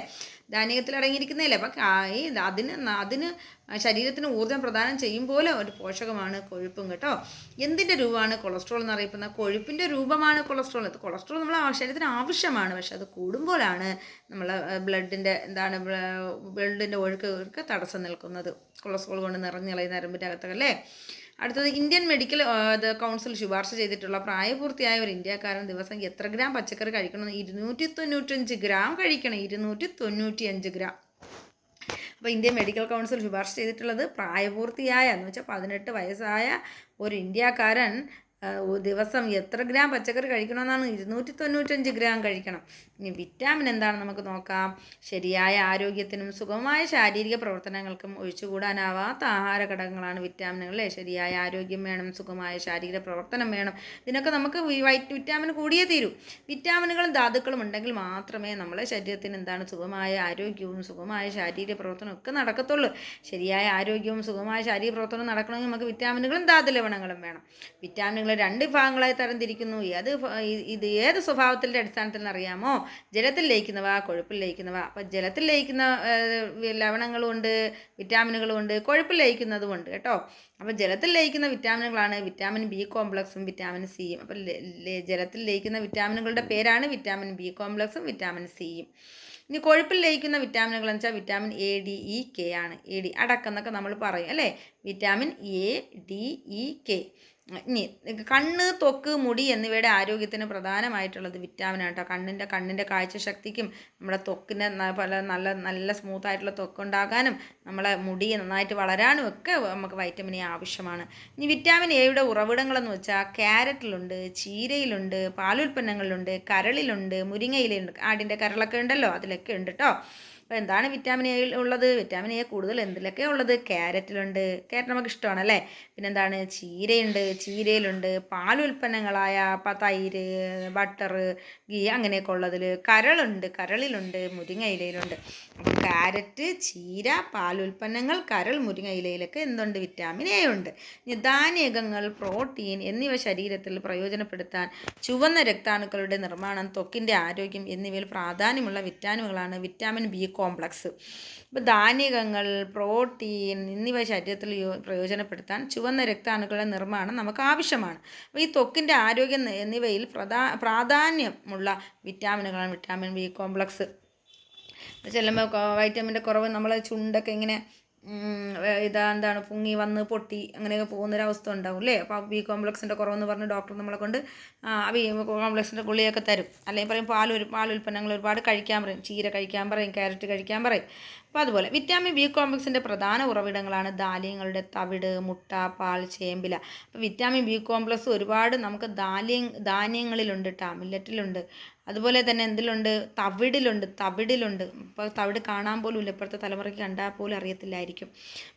ധാന്യകത്തിൽ അടങ്ങിയിരിക്കുന്നതല്ലേ അപ്പം ഈ അതിന് അതിന് ശരീരത്തിന് ഊർജം പ്രദാനം ചെയ്യും പോലെ ഒരു പോഷകമാണ് കൊഴുപ്പും കേട്ടോ. എന്തിന്റെ രൂപമാണ് കൊളസ്ട്രോൾ എന്ന് അറിയപ്പെടുന്ന? കൊഴുപ്പിന്റെ രൂപമാണ് കൊളസ്ട്രോൾ. ഇത് കൊളസ്ട്രോൾ നമ്മൾ ശരീരത്തിന് ആവശ്യമാണ്. പക്ഷെ അത് കൂടുമ്പോഴാണ് നമ്മൾ ബ്ലഡിന്റെ എന്താണ് ബ്ലഡിന്റെ ഒഴുക്ക് ഒക്കെ തടസ്സം നിൽക്കുന്നത്. കൊളസ്ട്രോൾ കൊണ്ട് നിറഞ്ഞിളയുന്ന നരമ്പിന്റെ അകത്തൊക്കെ അല്ലേ? അടുത്തത് ഇന്ത്യൻ മെഡിക്കൽ കൗൺസിൽ ശുപാർശ ചെയ്തിട്ടുള്ള പ്രായപൂർത്തിയായ ഒരു ഇന്ത്യക്കാരൻ ദിവസം എത്ര ഗ്രാം പച്ചക്കറി കഴിക്കണം ഇരുന്നൂറ്റി തൊണ്ണൂറ്റഞ്ച് ഗ്രാം കഴിക്കണം. ഇരുന്നൂറ്റി തൊണ്ണൂറ്റി അഞ്ച് ഗ്രാം. അപ്പോൾ ഇന്ത്യൻ മെഡിക്കൽ കൗൺസിൽ ശുപാർശ ചെയ്തിട്ടുള്ളത് പ്രായപൂർത്തിയായ എന്ന് വെച്ചാൽ പതിനെട്ട് വയസ്സായ ഒരു ഇന്ത്യക്കാരൻ ദിവസം എത്ര ഗ്രാം പച്ചക്കറി കഴിക്കണമെന്നാണ് ഇരുന്നൂറ്റി തൊണ്ണൂറ്റഞ്ച് ഗ്രാം കഴിക്കണം. ഇനി വിറ്റാമിൻ എന്താണ് നമുക്ക് നോക്കാം. ശരിയായ ആരോഗ്യത്തിനും സുഗമമായ ശാരീരിക പ്രവർത്തനങ്ങൾക്കും ഒഴിച്ചുകൂടാനാവാത്ത ആഹാര ഘടകങ്ങളാണ് വിറ്റാമിനുകൾ അല്ലേ ശരിയായ ആരോഗ്യം വേണം സുഖമായ ശാരീരിക പ്രവർത്തനം വേണം. ഇതിനൊക്കെ നമുക്ക് വൈറ്റ് വിറ്റാമിൻ കൂടിയേ തീരൂ. വിറ്റാമിനുകളും ധാതുക്കളും ഉണ്ടെങ്കിൽ മാത്രമേ നമ്മളെ ശരീരത്തിന് എന്താണ് സുഖമായ ആരോഗ്യവും സുഖമായ ശാരീരിക പ്രവർത്തനവും ഒക്കെ നടക്കത്തുള്ളൂ. ശരിയായ ആരോഗ്യവും സുഖമായ ശാരീരിക പ്രവർത്തനവും നടക്കണമെങ്കിൽ നമുക്ക് വിറ്റാമിനുകളും ധാതു ലവണങ്ങളും വേണം. വിറ്റാമിനുകൾ രണ്ട് വിഭാഗങ്ങളായി തരംതിരിക്കുന്നു. ഏത് ഇത് ഏത് സ്വഭാവത്തിന്റെ അടിസ്ഥാനത്തിൽ അറിയാമോ ജലത്തിൽ ലയിക്കുന്നവ കൊഴുപ്പിൽ ലയിക്കുന്നവ. അപ്പം ജലത്തിൽ ലയിക്കുന്ന ലവണങ്ങളുമുണ്ട് ലവണങ്ങളും ഉണ്ട് വിറ്റാമിനുകളും ഉണ്ട് കൊഴുപ്പിൽ ലയിക്കുന്നതുമുണ്ട് കേട്ടോ. അപ്പോൾ ജലത്തിൽ ലയിക്കുന്ന വിറ്റാമിനുകളാണ് വിറ്റാമിൻ ബി കോംപ്ലക്സും വിറ്റാമിൻ സിയും. അപ്പോൾ ജലത്തിൽ ലയിക്കുന്ന വിറ്റാമിനുകളുടെ പേരാണ് വിറ്റാമിൻ ബി കോംപ്ലക്സും വിറ്റാമിൻ സിയും. ഇനി കൊഴുപ്പിൽ ലയിക്കുന്ന വിറ്റാമിനുകൾ എന്ന് വെച്ചാൽ vitamin A D E K ആണ്. എ ഡി അടക്കം എന്നൊക്കെ നമ്മൾ പറയും അല്ലേ? Vitamin A D E K. ഇനി കണ്ണ് തൊക്ക് മുടി എന്നിവയുടെ ആരോഗ്യത്തിന് പ്രധാനമായിട്ടുള്ളത് വിറ്റാമിൻ ആട്ടോ കണ്ണിന്റെ കണ്ണിന്റെ കാഴ്ചശക്തിക്കും നമ്മുടെ ത്വക്കിന്റെ പല നല്ല നല്ല സ്മൂത്ത് ആയിട്ടുള്ള ത്വക്കുണ്ടാകാനും നമ്മളെ മുടി നന്നായിട്ട് വളരാനും ഒക്കെ നമുക്ക് വൈറ്റമിൻ എ ആവശ്യമാണ്. ഇനി വിറ്റാമിൻ എയുടെ ഉറവിടങ്ങളെന്ന് വെച്ചാൽ ക്യാരറ്റിലുണ്ട് ചീരയിലുണ്ട് പാലുൽപ്പന്നങ്ങളിലുണ്ട് കരളിലുണ്ട് മുരിങ്ങയിലുണ്ട് ആടിന്റെ കരളൊക്കെ ഉണ്ടല്ലോ അതിലൊക്കെ ഉണ്ട് കേട്ടോ. അപ്പോൾ എന്താണ് വിറ്റാമിൻ എ ഉള്ളത്? വിറ്റാമിൻ എ കൂടുതൽ എന്തിലൊക്കെ ഉള്ളത്? ക്യാരറ്റിലുണ്ട് ക്യാരറ്റ് നമുക്ക് ഇഷ്ടമാണ് അല്ലേ പിന്നെന്താണ്? ചീരയുണ്ട്. ചീരയിലുണ്ട്. പാലുൽപ്പന്നങ്ങളായ പ- തൈര് ബട്ടർ ഗീ അങ്ങനെയൊക്കെ ഉള്ളതിൽ കരളുണ്ട്. കരളിലുണ്ട്. മുരിങ്ങ ഇലയിലുണ്ട് അപ്പോൾ ക്യാരറ്റ് ചീര പാലുൽപ്പന്നങ്ങൾ കരൾ മുരിങ്ങ ഇലയിലൊക്കെ എന്തുണ്ട്? വിറ്റാമിൻ എ ഉണ്ട്. ധാന്യകങ്ങൾ പ്രോട്ടീൻ എന്നിവ ശരീരത്തിൽ പ്രയോജനപ്പെടുത്താൻ ചുവന്ന രക്താണുക്കളുടെ നിർമ്മാണം ത്വക്കിന്റെ ആരോഗ്യം എന്നിവയിൽ പ്രാധാന്യമുള്ള വിറ്റാമിനുകളാണ് വിറ്റാമിൻ ബി കോംപ്ലക്സ് അപ്പോൾ ധാന്യകങ്ങൾ പ്രോട്ടീൻ എന്നിവ ശരീരത്തിൽ പ്രയോജനപ്പെടുത്താൻ ചുവന്ന രക്താണുക്കളുടെ നിർമ്മാണം നമുക്ക് ആവശ്യമാണ്. അപ്പോൾ ഈ ത്വക്കിന്റെ ആരോഗ്യം എന്നിവയിൽ പ്രധാ പ്രാധാന്യമുള്ള വിറ്റാമിനുകളാണ് വിറ്റാമിൻ ബി കോംപ്ലക്സ് ചെല്ലുമ്പോൾ വൈറ്റമിന്റെ കുറവ് നമ്മളെ ചുണ്ടൊക്കെ ഇങ്ങനെ ഇതാ എന്താണ് പൊങ്ങി വന്ന് പൊട്ടി അങ്ങനെയൊക്കെ പോകുന്നൊരവസ്ഥ ഉണ്ടാവും അല്ലേ? അപ്പോൾ ബി കോംപ്ലക്സിന്റെ കുറവെന്ന് പറഞ്ഞ് ഡോക്ടർ നമ്മളെ കൊണ്ട് ബി കോംപ്ലക്സിന്റെ ഗുളിയൊക്കെ തരും. അല്ലെങ്കിൽ പറയും പാൽ ഒരു പാൽ ഉൽപ്പന്നങ്ങൾ ഒരുപാട് കഴിക്കാൻ പറയും. ചീര കഴിക്കാൻ പറയും ക്യാരറ്റ് കഴിക്കാൻ പറയും. അപ്പോൾ അതുപോലെ വിറ്റാമിൻ ബി കോംപ്ലക്സിന്റെ പ്രധാന ഉറവിടങ്ങളാണ് ധാന്യങ്ങളുടെ തവിട് മുട്ട പാൽ ചേമ്പില. അപ്പോൾ വിറ്റാമിൻ ബി കോംപ്ലക്സ് ഒരുപാട് നമുക്ക് ധാന്യ ധാന്യങ്ങളിലുണ്ട് കേട്ടോ അതുപോലെ തന്നെ എന്തിലുണ്ട്? തവിടിലുണ്ട് തവിടിലുണ്ട്. ഇപ്പോൾ തവിട് കാണാൻ പോലും ഇല്ല ഇപ്പോഴത്തെ തലമുറയ്ക്ക് കണ്ടാൽ പോലും അറിയത്തില്ലായിരിക്കും.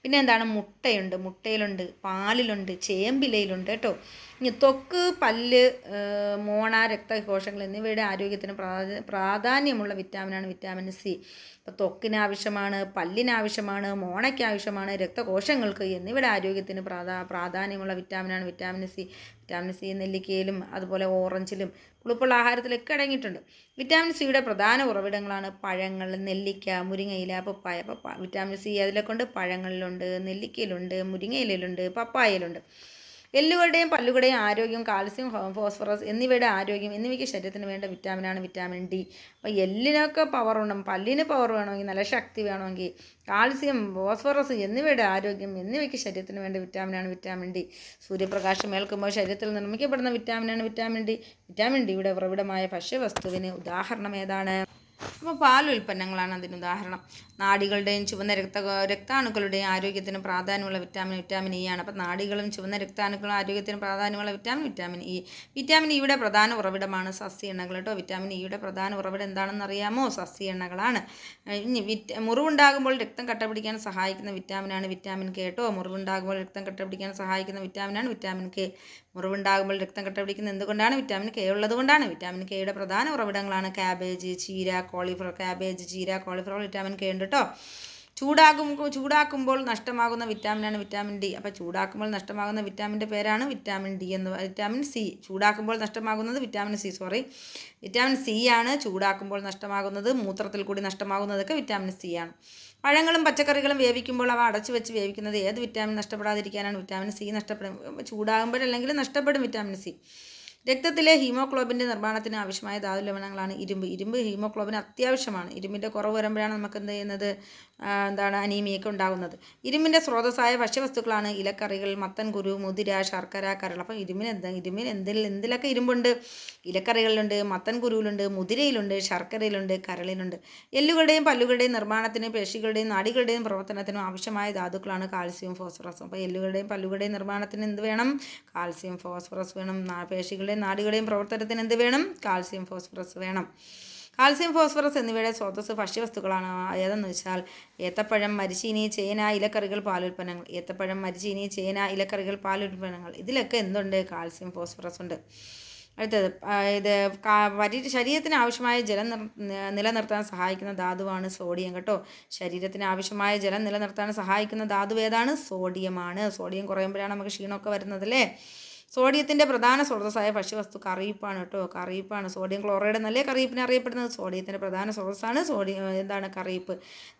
പിന്നെ എന്താണ്? മുട്ടയുണ്ട്. മുട്ടയിലുണ്ട് പാലിലുണ്ട് ചേമ്പിലയിലുണ്ട് കേട്ടോ. ഇനി ത്വക്ക് പല്ല് മോണ രക്തകോശങ്ങൾ എന്നിവയുടെ ആരോഗ്യത്തിന് പ്രാധാന്യ പ്രാധാന്യമുള്ള വിറ്റാമിനാണ് വിറ്റാമിൻ സി. ഇപ്പോൾ ത്വക്കിന് ആവശ്യമാണ് പല്ലിന് ആവശ്യമാണ് മോണയ്ക്ക് ആവശ്യമാണ് രക്തകോശങ്ങൾക്ക് എന്നിവയുടെ ആരോഗ്യത്തിന് പ്രാധാ പ്രാധാന്യമുള്ള വിറ്റാമിനാണ് വിറ്റാമിൻ സി. വിറ്റാമിൻ സി നെല്ലിക്കയിലും അതുപോലെ ഓറഞ്ചിലും പുളിപ്പുള്ള ആഹാരത്തിലൊക്കെ അടങ്ങിയിട്ടുണ്ട്. വിറ്റാമിൻ സിയുടെ പ്രധാന ഉറവിടങ്ങളാണ് പഴങ്ങൾ നെല്ലിക്ക മുരിങ്ങയില പപ്പായ പപ്പ വിറ്റാമിൻ സി അതിലെ കൊണ്ട് പഴങ്ങളിലുണ്ട് നെല്ലിക്കയിലുണ്ട് മുരിങ്ങയിലുണ്ട് പപ്പായയിലുണ്ട്. എല്ലുകളുടെയും പല്ലുകളുടെയും ആരോഗ്യം കാൽസ്യം ഫോസ്ഫറസ് എന്നിവയുടെ ആരോഗ്യം എന്നിവയ്ക്ക് ശരീരത്തിന് വേണ്ട വിറ്റാമിനാണ് വിറ്റാമിൻ ഡി അപ്പോൾ എല്ലിനൊക്കെ പവർ വേണം പല്ലിന് പവർ വേണമെങ്കിൽ നല്ല ശക്തി വേണമെങ്കിൽ കാൽസ്യം ഫോസ്ഫറസ് എന്നിവയുടെ ആരോഗ്യം എന്നിവയ്ക്ക് ശരീരത്തിന് വേണ്ട വിറ്റാമിനാണ് വിറ്റാമിൻ ഡി സൂര്യപ്രകാശം ഏൽക്കുമ്പോൾ ശരീരത്തിൽ നിർമ്മിക്കപ്പെടുന്ന വിറ്റാമിനാണ് വിറ്റാമിൻ ഡി വിറ്റാമിൻ ഡിയുടെ ഉറവിടമായ ഭക്ഷ്യവസ്തുവിന് ഉദാഹരണം ഏതാണ്? അപ്പോൾ പാൽ ഉൽപ്പന്നങ്ങളാണ് അതിന് ഉദാഹരണം. നാടികളുടെയും ചുവന്ന രക്ത രക്താണുക്കളുടെയും ആരോഗ്യത്തിന് പ്രാധാന്യമുള്ള വിറ്റാമിൻ വിറ്റാമിൻ ഇ ആണ്. അപ്പോൾ നാടികളും ചുവന്ന രക്താണുക്കളും ആരോഗ്യത്തിന് പ്രാധാന്യമുള്ള വിറ്റാമിൻ വിറ്റാമിൻ ഇ വിറ്റാമിൻ ഇയുടെ പ്രധാന ഉറവിടമാണ് സസ്യ എണ്ണകൾ കേട്ടോ വിറ്റാമിൻ ഇയുടെ പ്രധാന ഉറവിടം എന്താണെന്ന് അറിയാമോ? സസ്യ എണ്ണകളാണ് ഇനി വിറ്റ് മുറിവുണ്ടാകുമ്പോൾ രക്തം കട്ടപിടിക്കാൻ സഹായിക്കുന്ന വിറ്റാമിനാണ് വിറ്റാമിൻ കെ കേട്ടോ. മുറിവുണ്ടാകുമ്പോൾ രക്തം കട്ടപിടിക്കാൻ സഹായിക്കുന്ന വിറ്റാമിനാണ് വിറ്റാമിൻ കെ മുറിവുണ്ടാകുമ്പോൾ രക്തം കട്ട പിടിക്കുന്നത് എന്തുകൊണ്ടാണ്? വിറ്റാമിൻ കെ ഉള്ളതുകൊണ്ടാണ്. വിറ്റാമിൻ കെയുടെ പ്രധാന ഉറവിടങ്ങളാണ് കാബേജ് ചീര കോളിഫ്ലവർ ക്യാബേജ് ചീര കോളിഫ്ലവർ വിറ്റാമിൻ കെ ഉണ്ട് കേട്ടോ ചൂടാകും ചൂടാക്കുമ്പോൾ നഷ്ടമാകുന്ന വിറ്റാമിനാണ് വിറ്റാമിൻ ഡി. അപ്പോൾ ചൂടാക്കുമ്പോൾ നഷ്ടമാകുന്ന വിറ്റാമിന്റെ പേരാണ് വിറ്റാമിൻ ഡി എന്ന് വിറ്റാമിൻ സി. ചൂടാക്കുമ്പോൾ നഷ്ടമാകുന്നത് vitamin C sorry. Vitamin C ആണ് ചൂടാക്കുമ്പോൾ നഷ്ടമാകുന്നത് മൂത്രത്തിൽ കൂടി നഷ്ടമാകുന്നതൊക്കെ വിറ്റാമിൻ സി ആണ്. പഴങ്ങളും പച്ചക്കറികളും വേവിക്കുമ്പോൾ അവ അടച്ചു വെച്ച് വേവിക്കുന്നത് ഏത് വിറ്റാമിൻ നഷ്ടപ്പെടാതിരിക്കാനാണ്? വിറ്റാമിൻ സി നഷ്ടപ്പെടും. ചൂടാകുമ്പോഴല്ലെങ്കിൽ നഷ്ടപ്പെടും വിറ്റാമിൻ സി. രക്തത്തിലെ ഹീമോഗ്ലോബിന്റെ നിർമ്മാണത്തിന് ആവശ്യമായ ധാതു ലവണങ്ങളാണ് ഇരുമ്പ്. ഇരുമ്പ് ഹീമോഗ്ലോബിന് അത്യാവശ്യമാണ്. ഇരുമ്പിന്റെ കുറവ് വരുമ്പോഴാണ് നമുക്ക് എന്ത് ചെയ്യുന്നത്? എന്താണ് അനീമിയൊക്കെ ഉണ്ടാകുന്നത്. ഇരുമ്പിന്റെ സ്രോതസ്സായ ഭക്ഷ്യവസ്തുക്കളാണ് ഇലക്കറികൾ മത്തൻ കുരു മുതിര ശർക്കര കരൾ അപ്പം ഇരുമ്പിന് എന്താ ഇരുമ്പിന് എന്തിൽ എന്തിലൊക്കെ ഇരുമ്പുണ്ട്? ഇലക്കറികളിലുണ്ട് മത്തൻ കുരുവിലുണ്ട് മുതിരയിലുണ്ട് ശർക്കരയിലുണ്ട് കരളിലുണ്ട്. എല്ലുകളുടെയും പല്ലുകളുടെയും നിർമ്മാണത്തിന് പേശികളുടെയും നാടികളുടെയും പ്രവർത്തനത്തിനും ആവശ്യമായ ധാതുക്കളാണ് കാൽസ്യവും ഫോസ്ഫറസും. അപ്പോൾ എല്ലുകളുടെയും പല്ലുകളുടെയും നിർമ്മാണത്തിന് എന്ത് വേണം? കാൽസ്യം ഫോസ്ഫറസ് വേണം. പേശികളുടെയും നാടികളുടെയും പ്രവർത്തനത്തിന് എന്ത് വേണം? കാൽസ്യം ഫോസ്ഫറസ് വേണം. കാൽസ്യം ഫോസ്ഫറസ് എന്നിവയുടെ സ്രോതസ് ഭക്ഷ്യവസ്തുക്കളാണ്. ഏതെന്ന് വെച്ചാൽ ഏത്തപ്പഴം മരിച്ചീനി ചേന ഇലക്കറികൾ പാലുൽപ്പന്നങ്ങൾ. ഏത്തപ്പഴം മരിച്ചീനി ചേന ഇലക്കറികൾ പാലുൽപ്പന്നങ്ങൾ. ഇതിലൊക്കെ എന്തുണ്ട്? കാൽസ്യം ഫോസ്ഫറസ് ഉണ്ട്. അടുത്തത് ഇത് ശരീരത്തിന് ആവശ്യമായ ജലം നിലനിർത്താൻ സഹായിക്കുന്ന ധാതുവാണ് സോഡിയം കേട്ടോ? ശരീരത്തിന് ആവശ്യമായ ജലം നിലനിർത്താൻ സഹായിക്കുന്ന ധാതു ഏതാണ്? സോഡിയമാണ്. സോഡിയം കുറയുമ്പോഴാണ് നമുക്ക് ക്ഷീണമൊക്കെ വരുന്നത് അല്ലേ? സോഡിയത്തിന്റെ പ്രധാന സ്രോതസ്സായ ഭക്ഷ്യവസ്തു കറിയിപ്പാണ് കേട്ടോ. കറിയിപ്പാണ്. സോഡിയം ക്ലോറൈഡ് എന്നല്ലേ കറിയിപ്പിന് അറിയപ്പെടുന്നത്? സോഡിയത്തിന്റെ പ്രധാന സ്രോതസ്സാണ് സോഡിയം എന്താണ് കറിയിപ്പ്.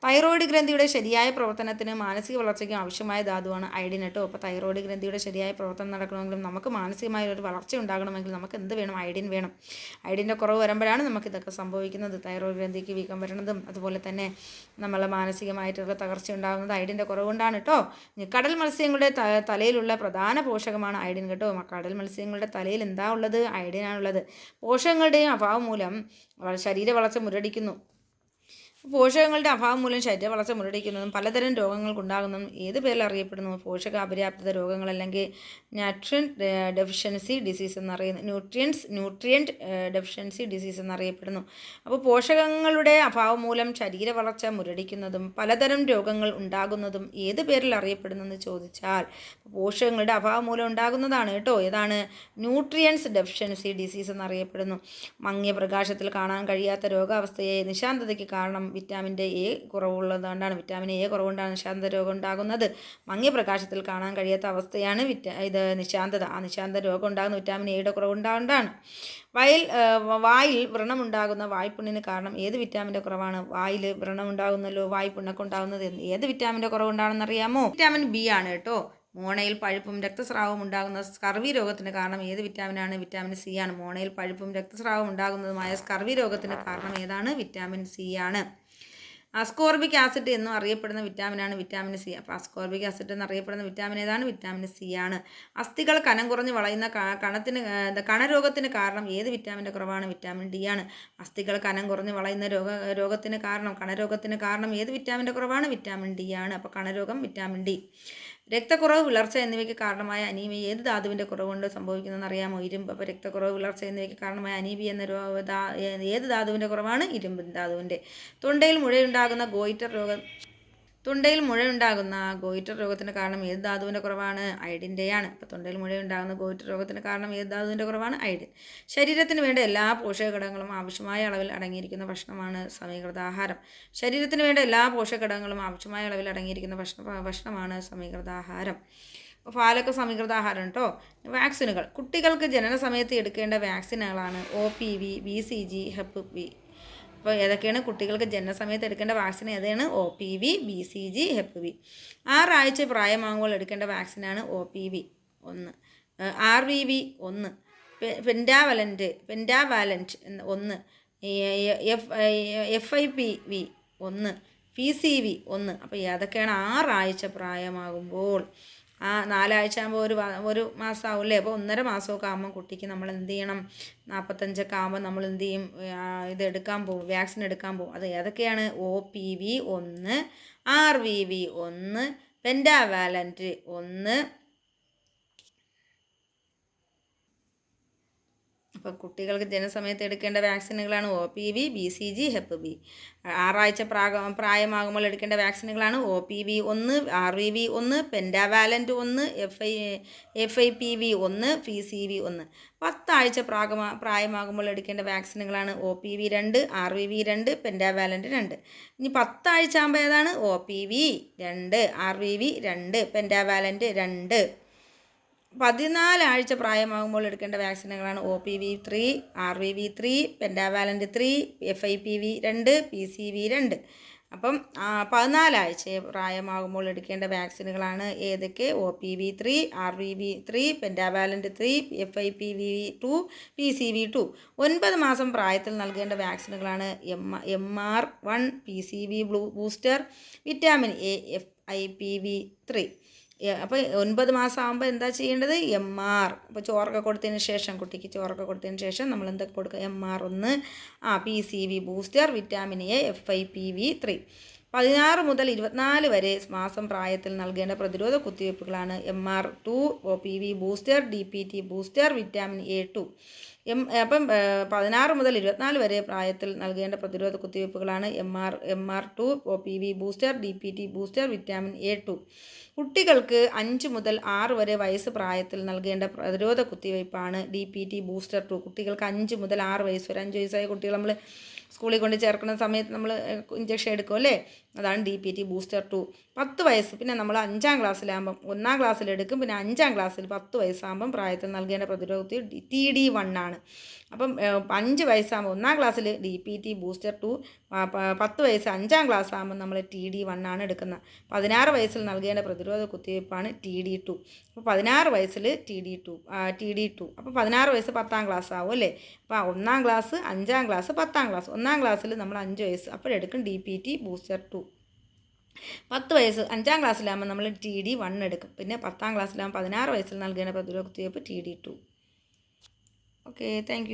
തൈറോയിഡ് ഗ്രന്ഥിയുടെ ശരിയായ പ്രവർത്തനത്തിന് മാനസിക വളർച്ചയ്ക്കും ആവശ്യമായ ധാതുവാണ് അയഡിൻ കേട്ടോ. അപ്പോൾ തൈറോയിഡ് ഗ്രന്ഥിയുടെ ശരിയായ പ്രവർത്തനം നടക്കണമെങ്കിലും നമുക്ക് മാനസികമായ ഒരു വളർച്ച ഉണ്ടാകണമെങ്കിൽ നമുക്ക് എന്ത് വേണം? അയഡിൻ വേണം. അയഡിന്റെ കുറവ് വരുമ്പോഴാണ് നമുക്ക് ഇതൊക്കെ സംഭവിക്കുന്നത്. തൈറോയിഡ് ഗ്രന്ഥിക്ക് വീക്കം വരണതും അതുപോലെ തന്നെ നമ്മളെ മാനസികമായിട്ടുള്ള തകർച്ച ഉണ്ടാകുന്നത് അയഡിന്റെ കുറവുകൊണ്ടാണ് കേട്ടോ. കടൽ മത്സ്യങ്ങളുടെ തലയിലുള്ള പ്രധാന പോഷകമാണ് അയഡിൻ കേട്ടോ. കടൽ മത്സ്യങ്ങളുടെ തലയിൽ എന്താ ഉള്ളത്? അയഡിനാണുള്ളത് പോഷകങ്ങളുടെയും അഭാവം മൂലം ശരീര വളർച്ച മുരടിക്കുന്നു. പോഷകങ്ങളുടെ അഭാവം മൂലം ശരീര വളർച്ച മുരടിക്കുന്നതും പലതരം രോഗങ്ങൾക്കുണ്ടാകുന്നതും ഏത് പേരിൽ അറിയപ്പെടുന്നു? പോഷക അപര്യാപ്തത രോഗങ്ങൾ അല്ലെങ്കിൽ ന്യൂട്രിയൻ ഡെഫിഷ്യൻസി ഡിസീസ് എന്നറിയുന്നു ന്യൂട്രിയൻസ് ന്യൂട്രിയൻ ഡെഫിഷ്യൻസി ഡിസീസ് എന്നറിയപ്പെടുന്നു. അപ്പോൾ പോഷകങ്ങളുടെ അഭാവം മൂലം ശരീര വളർച്ച മുരടിക്കുന്നതും പലതരം രോഗങ്ങൾ ഉണ്ടാകുന്നതും ഏത് പേരിൽ അറിയപ്പെടുന്നു എന്ന് ചോദിച്ചാൽ പോഷകങ്ങളുടെ അഭാവം മൂലം ഉണ്ടാകുന്നതാണ് കേട്ടോ. ഏതാണ്? ന്യൂട്രിയൻസ് ഡെഫിഷ്യൻസി ഡിസീസ് എന്നറിയപ്പെടുന്നു. മങ്ങിയ പ്രകാശത്തിൽ കാണാൻ കഴിയാത്ത രോഗാവസ്ഥയെ നിശാന്തതയ്ക്ക് കാരണം വിറ്റാമിന്റെ എ കുറവുള്ളതുകൊണ്ടാണ് വിറ്റാമിൻ എ കുറവുകൊണ്ടാണ് നിശാന്ത രോഗം ഉണ്ടാകുന്നത്. മങ്ങിയ പ്രകാശത്തിൽ കാണാൻ കഴിയാത്ത അവസ്ഥയാണ് വിറ്റ ഇത് നിശാന്തത. ആ നിശാന്ത രോഗം ഉണ്ടാകുന്ന വിറ്റാമിൻ എയുടെ കുറവുണ്ടാകൊണ്ടാണ് വയൽ വായിൽ വ്രണമുണ്ടാകുന്ന വായ്പുണ്ണിന് കാരണം ഏത് വിറ്റാമിന്റെ കുറവാണ്? വായിൽ വ്രണമുണ്ടാകുന്നല്ലോ വായ്പുണ്ണൊക്കെ ഉണ്ടാകുന്നത് ഏത് വിറ്റാമിന്റെ കുറവുണ്ടാണെന്ന് അറിയാമോ? വിറ്റാമിൻ ബി ആണ് കേട്ടോ. മോണയിൽ പഴുപ്പും രക്തസ്രാവവും ഉണ്ടാകുന്ന സ്കർവി രോഗത്തിന് കാരണം ഏത് വിറ്റാമിനാണ് വിറ്റാമിൻ സി ആണ്. മോണയിൽ പഴുപ്പും രക്തസ്രാവവും ഉണ്ടാകുന്നതുമായ സ്കർവി രോഗത്തിന് കാരണം ഏതാണ്? വിറ്റാമിൻ സി ആണ്. അസ്കോർബിക് ആസിഡ് എന്നും അറിയപ്പെടുന്ന വിറ്റാമിനാണ് വിറ്റാമിൻ സി അപ്പോൾ അസ്കോർബിക് ആസിഡ് എന്നറിയപ്പെടുന്ന വിറ്റാമിൻ ഏതാണ്? വിറ്റാമിൻ സി ആണ്. അസ്ഥികൾ കനം കുറഞ്ഞ് വളയുന്ന കണത്തിന് കണരോഗത്തിന് കാരണം ഏത് വിറ്റാമിന്റെ കുറവാണ്? വിറ്റാമിൻ ഡി ആണ്. അസ്ഥികൾ കനം കുറഞ്ഞ് വളയുന്ന രോഗ രോഗത്തിന് കാരണം കണരോഗത്തിന് കാരണം ഏത് വിറ്റാമിന്റെ കുറവാണ്? വിറ്റാമിൻ ഡി ആണ്. അപ്പോൾ കണരോഗം വിറ്റാമിൻ ഡി രക്തക്കുറവ് വിളർച്ച എന്നിവയ്ക്ക് കാരണമായ അനീമിയ ഏത് ധാതുവിന്റെ കുറവ് കൊണ്ട് സംഭവിക്കുന്നതെന്ന് അറിയാമോ? ഇരുമ്പ്. അപ്പോൾ രക്തക്കുറവ് വിളർച്ച എന്നിവയ്ക്ക് കാരണമായ അനീമിയ എന്ന രോഗ ഏത് ധാതുവിന്റെ കുറവാണ്? ഇരുമ്പ് ധാതുവിന്റെ തൊണ്ടയിൽ മുഴയുണ്ടാകുന്ന ഗോയിറ്റർ രോഗം തൊണ്ടയിൽ മുഴയുണ്ടാകുന്ന ഗോയിറ്റർ രോഗത്തിന് കാരണം ഏത് ധാതുവിന്റെ കുറവാണ്? അയഡിന്റെയാണ് അപ്പോൾ തൊണ്ടയിൽ മുഴയുണ്ടാകുന്ന ഗോയിറ്റർ രോഗത്തിന് കാരണം ഏത് ധാതുവിന്റെ കുറവാണ്? അയഡിൻ ശരീരത്തിന് വേണ്ട എല്ലാ പോഷക ഘടകങ്ങളും ആവശ്യമായ അളവിൽ അടങ്ങിയിരിക്കുന്ന ഭക്ഷണമാണ് സമീകൃത ആഹാരം. ശരീരത്തിന് വേണ്ട എല്ലാ പോഷക ഘടകങ്ങളും ആവശ്യമായ അളവിൽ അടങ്ങിയിരിക്കുന്ന ഭക്ഷണ ഭക്ഷണമാണ് സമീകൃത ആഹാരം. പാലൊക്കെ സമീകൃത ആഹാരം കേട്ടോ വാക്സിനുകൾ. കുട്ടികൾക്ക് ജനന സമയത്ത് എടുക്കേണ്ട വാക്സിനുകളാണ് O P V B C G hep B അപ്പോൾ ഏതൊക്കെയാണ് കുട്ടികൾക്ക് ജനനസമയത്ത് എടുക്കേണ്ട വാക്സിൻ ഏതാണ്? O P V B C G hep V ആറാഴ്ച പ്രായമാകുമ്പോൾ എടുക്കേണ്ട വാക്സിനാണ് ഒ പി വി ഒന്ന്. ആർ വി വി ഒന്ന്. പെൻഡാവലന്റ് പെൻഡാവാലന്റ് ഒന്ന്. F F I P V ഒന്ന്. പി സി വി ഒന്ന്. അപ്പോൾ ഏതൊക്കെയാണ്? ആറാഴ്ച പ്രായമാകുമ്പോൾ ആ നാലാഴ്ച ആകുമ്പോൾ ഒരു ഒരു മാസം ആവില്ലേ അപ്പോൾ ഒന്നര മാസമൊക്കെ ആകുമ്പോൾ കുട്ടിക്ക് നമ്മൾ എന്ത് ചെയ്യണം? നാൽപ്പത്തഞ്ചൊക്കെ ആകുമ്പോൾ നമ്മൾ എന്ത് ചെയ്യും? ഇത് എടുക്കാൻ പോകും വാക്സിൻ എടുക്കാൻ പോകും അത് ഏതൊക്കെയാണ്? ഒ പി വി ഒന്ന് ആർ വി വി ഒന്ന് പെൻഡാവാലന്റ് ഒന്ന് അപ്പോൾ കുട്ടികൾക്ക് ജനസമയത്ത് എടുക്കേണ്ട വാക്സിനുകളാണ് O P V B C G hep B. ആറാഴ്ച പ്രാക പ്രായമാകുമ്പോൾ എടുക്കേണ്ട വാക്സിനുകളാണ് ഒ പി വി ഒന്ന് ആർ വി വി ഒന്ന് പെൻഡാവാലന്റ് ഒന്ന് F I F I P V ഒന്ന് പി സി വി ഒന്ന്. പത്താഴ്ച പ്രാഗമാ പ്രായമാകുമ്പോൾ എടുക്കേണ്ട വാക്സിനുകളാണ് ഒ പി വി രണ്ട് ആർ വി വി രണ്ട് പെൻഡാവാലന്റ് രണ്ട്. ഇനി പത്താഴ്ച ആകുമ്പോൾ ഏതാണ്? ഒ പി വി രണ്ട് ആർ വി വി രണ്ട് പെൻഡാവാലന്റ് രണ്ട്. പതിനാലാഴ്ച പ്രായമാകുമ്പോൾ എടുക്കേണ്ട വാക്സിനുകളാണ് O P V three R V V three pentavalent three F I P V രണ്ട് പി സി വി രണ്ട്. അപ്പം പതിനാലാഴ്ച പ്രായമാകുമ്പോൾ എടുക്കേണ്ട വാക്സിനുകളാണ് ഏതൊക്കെ? O P V three R V V three pentavalent three F I P V two P C V two ഒൻപത് മാസം പ്രായത്തിൽ നൽകേണ്ട വാക്സിനുകളാണ് M M R one P C V blue booster vitamin A F I P V three അപ്പോൾ ഒൻപത് മാസം ആകുമ്പോൾ എന്താ ചെയ്യേണ്ടത്? എം ആർ അപ്പോൾ ചോറൊക്കെ കൊടുത്തതിന് ശേഷം കുട്ടിക്ക് ചോറൊക്കെ കൊടുത്തതിന് ശേഷം നമ്മൾ എന്തൊക്കെ കൊടുക്കുക എം ആർ ഒന്ന് ആ P C V booster vitamin A F I P V three പതിനാറ് മുതൽ ഇരുപത്തിനാല് വരെ മാസം പ്രായത്തിൽ നൽകേണ്ട പ്രതിരോധ കുത്തിവയ്പ്പുകളാണ് M R two P V booster D P T booster vitamin A two M അപ്പം പതിനാറ് മുതൽ ഇരുപത്തിനാല് വരെ പ്രായത്തിൽ നൽകേണ്ട പ്രതിരോധ കുത്തിവയ്പ്പുകളാണ് M R M R two O P V booster D P T booster vitamin A two. കുട്ടികൾക്ക് അഞ്ച് മുതൽ ആറ് വരെ വയസ്സ് പ്രായത്തിൽ നൽകേണ്ട പ്രതിരോധ കുത്തിവയ്പ്പാണ് D P T booster two. കുട്ടികൾക്ക് അഞ്ച് മുതൽ ആറ് വയസ്സ് വരെ അഞ്ച് വയസ്സായ കുട്ടികൾ നമ്മൾ സ്കൂളിൽ കൊണ്ട് ചേർക്കുന്ന സമയത്ത് നമ്മൾ ഇഞ്ചക്ഷൻ എടുക്കും അല്ലേ? അതാണ് D P T booster two പത്ത് വയസ്സ് പിന്നെ നമ്മൾ അഞ്ചാം ക്ലാസ്സിലാകുമ്പം ഒന്നാം ക്ലാസ്സിൽ എടുക്കും പിന്നെ അഞ്ചാം ക്ലാസ്സിൽ പത്ത് വയസ്സാകുമ്പം പ്രായത്തിൽ നൽകേണ്ട പ്രതിരോധത്തിൽ ടി ഡി വൺ ആണ്. അപ്പം അഞ്ച് വയസ്സാകുമ്പോൾ ഒന്നാം ക്ലാസ്സിൽ D P T booster two പത്ത് വയസ്സ് അഞ്ചാം ക്ലാസ് ആകുമ്പോൾ നമ്മൾ ടി ഡി വൺ ആണ് എടുക്കുന്നത്. പതിനാറ് വയസ്സിൽ നൽകേണ്ട പ്രതിരോധ കുത്തിവയ്പ്പാണ് ടി ഡി ടു അപ്പോൾ പതിനാറ് വയസ്സിൽ T D two T D two അപ്പോൾ പതിനാറ് വയസ്സ് പത്താം ക്ലാസ് ആവും അല്ലേ അപ്പോൾ ഒന്നാം ക്ലാസ് അഞ്ചാം ക്ലാസ് പത്താം ക്ലാസ്. ഒന്നാം ക്ലാസ്സിൽ നമ്മൾ അഞ്ച് വയസ്സ് അപ്പോഴെടുക്കും D P T booster two പത്ത് വയസ്സ് അഞ്ചാം ക്ലാസ്സിലാകുമ്പോൾ നമ്മൾ ടി ഡി വൺ എടുക്കും. പിന്നെ പത്താം ക്ലാസ്സിലാകുമ്പോൾ പതിനാറ് വയസ്സിൽ നൽകേണ്ട പ്രതിരോധ കുത്തിവയ്പ്പ് T D two okay thank